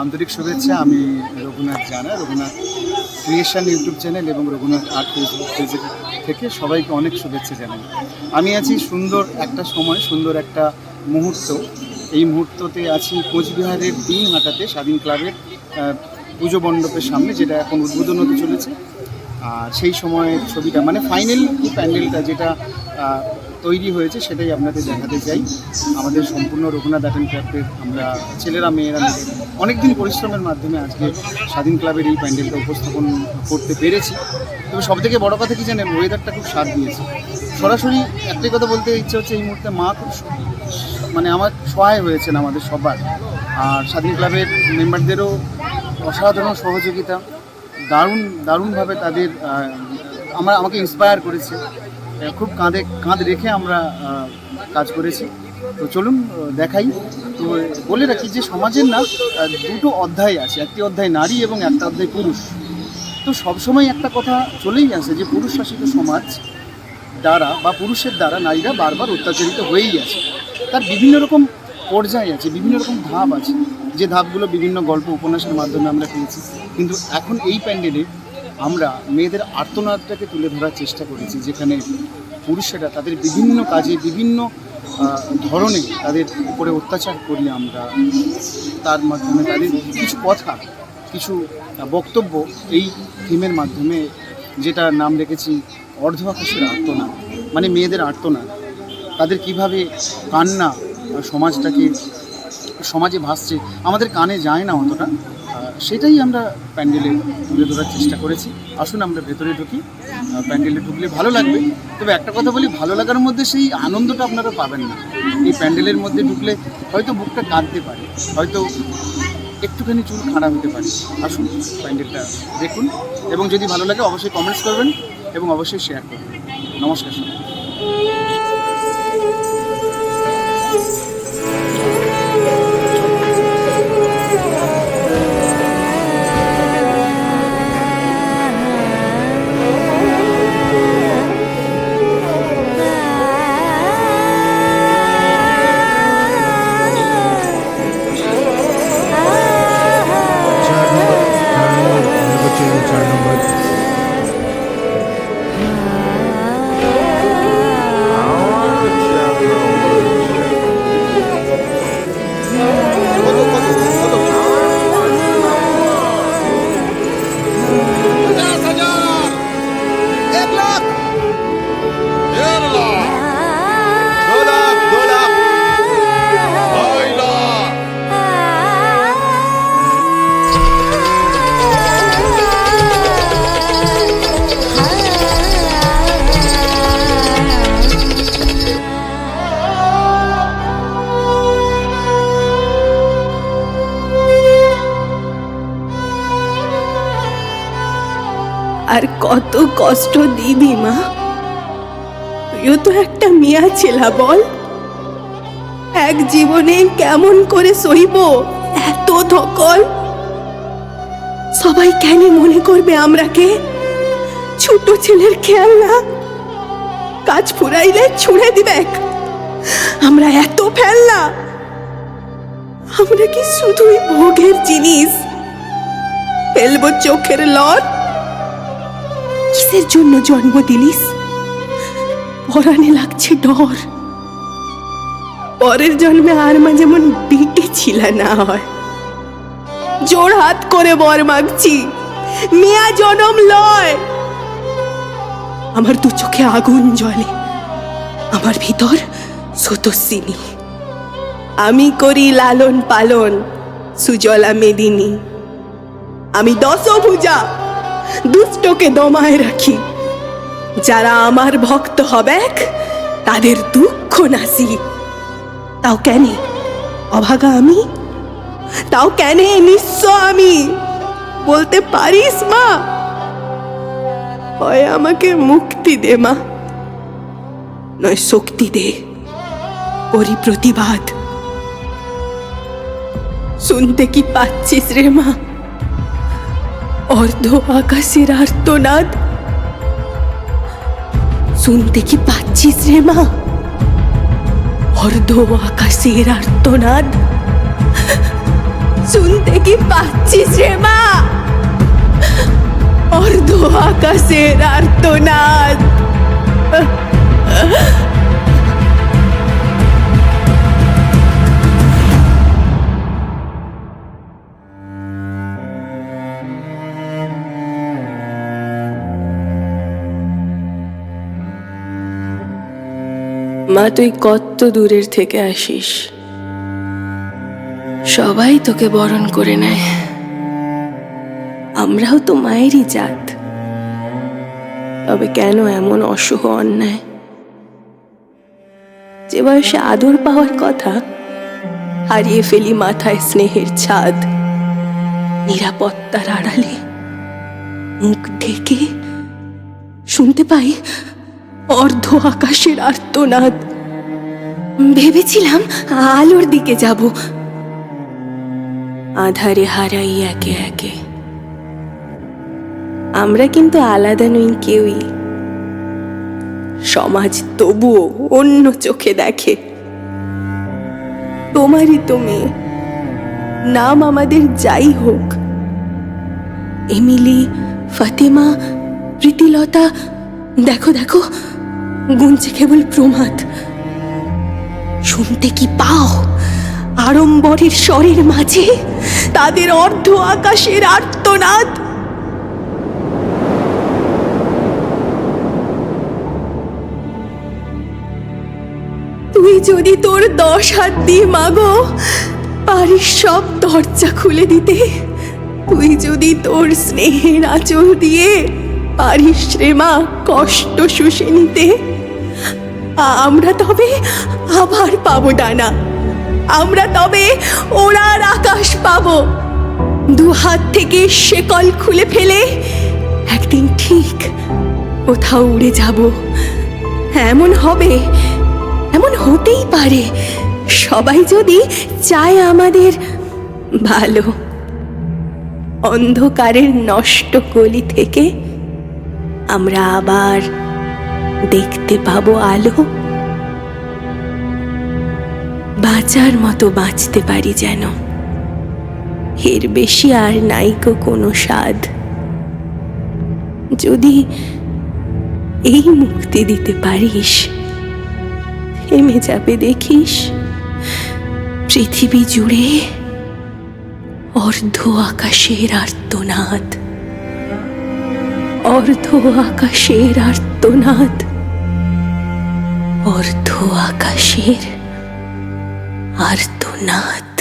আন্তরিক শুভেচ্ছা, আমি রঘুনাথ জানা, রঘুনাথ ক্রিয়েশন ইউটিউব চ্যানেল এবং রঘুনাথ আর্ট ফেসবুক পেজ থেকে সবাইকে অনেক শুভেচ্ছা জানাই। আমি আছি সুন্দর একটা সময়, সুন্দর একটা মুহূর্ত। এই মুহূর্ততে আছি কোচবিহারের দিনহাটাতে স্বাধীন ক্লাবের পুজো মণ্ডপের সামনে, যেটা এখন উদ্বোধন হতে চলেছে। আর সেই সময়ের ছবিটা মানে ফাইনাল প্যান্ডেলটা যেটা তৈরি হয়েছে, সেটাই আপনাদের দেখাতে চাই। আমাদের সম্পূর্ণ রঘুনাথ অ্যান্ড ক্রাফটের আমরা ছেলেরা, মেয়েরা মিলে অনেক দিন পরিশ্রমের মাধ্যমে আজকে স্বাধীন ক্লাবের এই প্যান্ডেলটা উপস্থাপন করতে পেরেছি। তবে সব থেকে বড় কথা কি জানেন ওয়েদারটা খুব সাথ দিয়েছে। সরাসরি একটাই কথা বলতে ইচ্ছে হচ্ছে, এই মুহূর্তে মা খুব মানে আমার সহায় হয়েছেন আমাদের সবার। আর স্বাধীন ক্লাবের মেম্বারদেরও অসাধারণ সহযোগিতা, দারুণ, দারুণভাবে তাদের আমার, আমাকে ইন্সপায়ার করেছে। খুব কাঁধে কাঁধ রেখে আমরা কাজ করেছি। তো চলুন দেখাই। তো বলে রাখি যে সমাজের না দুটো অধ্যায় আছে। একটি অধ্যায় নারী এবং একটা অধ্যায় পুরুষ। তো সবসময় একটা কথা চলেই আসে যে পুরুষ শাসিত সমাজ দ্বারা বা পুরুষের দ্বারা নারীরা বারবার অত্যাচারিত হয়েই আছে। তার বিভিন্ন রকম পর্যায় আছে, বিভিন্ন রকম ধাপ আছে। যে ধাপগুলো বিভিন্ন গল্প, উপন্যাসের মাধ্যমে আমরা পেয়েছি। কিন্তু এখন এই প্যান্ডেলে আমরা মেয়েদের আর্তনাদটাকে তুলে ধরার চেষ্টা করেছি, যেখানে পুরুষেরা তাদের বিভিন্ন কাজে, বিভিন্ন ধরনে তাদের উপরে অত্যাচার করি আমরা। তার মাধ্যমে তাদের কিছু কথা, কিছু বক্তব্য এই থিমের মাধ্যমে যেটা নাম রেখেছি অর্ধ আকাশের আর্তনাদ মানে মেয়েদের আর্তনাদ। তাদের কীভাবে কান্না সমাজটাকে, সমাজে ভাসছে, আমাদের কানে যায় না অতটা। সেটাই আমরা প্যান্ডেলে তুলে ধরার চেষ্টা করেছি। আসুন আমরা ভেতরে ঢুকি। প্যান্ডেলে ঢুকলে ভালো লাগবে। তবে একটা কথা বলি, ভালো লাগার মধ্যে সেই আনন্দটা আপনারা পাবেন না। এই প্যান্ডেলের মধ্যে ঢুকলে হয়তো বুকটা কাঁদতে পারে, হয়তো একটুখানি চুল খাড়া হতে পারে। আসুন প্যান্ডেলটা দেখুন এবং যদি ভালো লাগে অবশ্যই কমেন্টস করবেন এবং অবশ্যই শেয়ার করবেন। নমস্কার আর কত কষ্ট দিবি, মা। তুইও তো একটা মিয়া ছিলা, বল। এক জীবনে কেমন করে সইব, এত ধকল। সবাই কেন মনে করবে আমরাকে? ছোট ছেলের খেয়াল না। কাজ ফুরাইলে ছুঁড়ে দিবে। আমরা এত ফেলনা আমরা কি শুধুই ভোগের জিনিস? ফেলব চোখের লট। কিসের জন্য জন্ম দিলিস? পরাণে লাগছে ডর। পরের জন্মে আর মা যেমন বিটি ছিল না হয়। জোর হাত করে বর মাগছি। মিয়া জনম লয়। আমার দু চোখে আগুন জ্বলে। আমার ভিতর সতস্বিনী আমি করি লালন পালন সুজলা মেদিনী আমি দশভুজা। দুষ্টকে দমায় রাখি। যারা আমার ভক্ত হবেক তাদের দুঃখ নাসি। তাও কেন? অভাগা আমি? তাও কেন? নিঃস্ব আমি? বলতে পারিস মা? হয় আমাকে মুক্তি দে মা। নয় শক্তি দে। করি প্রতিবাদ শুনতে কি পাচ্ছিস রে মা? অর্ধ আকাশের আর্তনাদ শুনতে কি পাচ্ছিস রে মা অর্ধ আকাশের আর্তনাদ শুনতে কি পাচ্ছিস রে মা অর্ধ আকাশের আর্তনাদ মা, তুই কত দূরের থেকে আসিস। সবাই তোকে বরণ করে নেয়। আমরাও তো মায়েরই জাত। তবে কেন এমন অশুভ অন্যায়? যে বয়সে আদর পাওয়ার কথা, হারিয়ে ফেলি মাথায় স্নেহের ছাদ। নিরাপত্তার আড়ালে মুখ ঢেকে শুনতে পাই অর্ধ আকাশের আর্তনাদ। ভেবেছিলাম আলোর দিকে যাব। আধারে হারাই একে একে। আমরা কিন্তু আলাদা নই কেউই। সমাজ তবুও অন্য চোখে দেখে। তোমারই তো মেয়ে। নাম আমাদের যাই হোক। এমিলি, ফাতেমা, প্রীতিলতা, দেখো দেখো। গুনছে কেবল প্রমাদ। শুনতে কি পাও? আড়ম্বরের স্বরের মাঝে তাদের অর্ধ আকাশের আর্তনাদ। তুই যদি তোর দশ হাত দিয়ে মাগো পারিস সব দরজা খুলে দিতে। তুই যদি তোর স্নেহের আঁচল দিয়ে পারিস রে মা কষ্ট শুষে নিতে। আমরা তবে আবার পাবো, ডানা। আমরা তবে ওড়ার আকাশ পাবো। দু হাত থেকে শেকল খুলে ফেলে একদিন ঠিক কোথাও উড়ে যাব। এমন হবে, এমন হতেই পারে। সবাই যদি চায় আমাদের ভালো, অন্ধকারের নষ্ট গলি থেকে আমরা আবার দেখতে পাবো আলো। বাঁচার মতো বাঁচতে পারি যেন। এর বেশি আর নাইকো কোনো স্বাদ। যদি এই মুক্তি দিতে পারিস, থেমে যাবে দেখিস। পৃথিবী জুড়ে অর্ধ আকাশের আর্তনাদ। অর্ধ আকাশের আর্তনাদ। অর্ধ আকাশের আর্তনাদ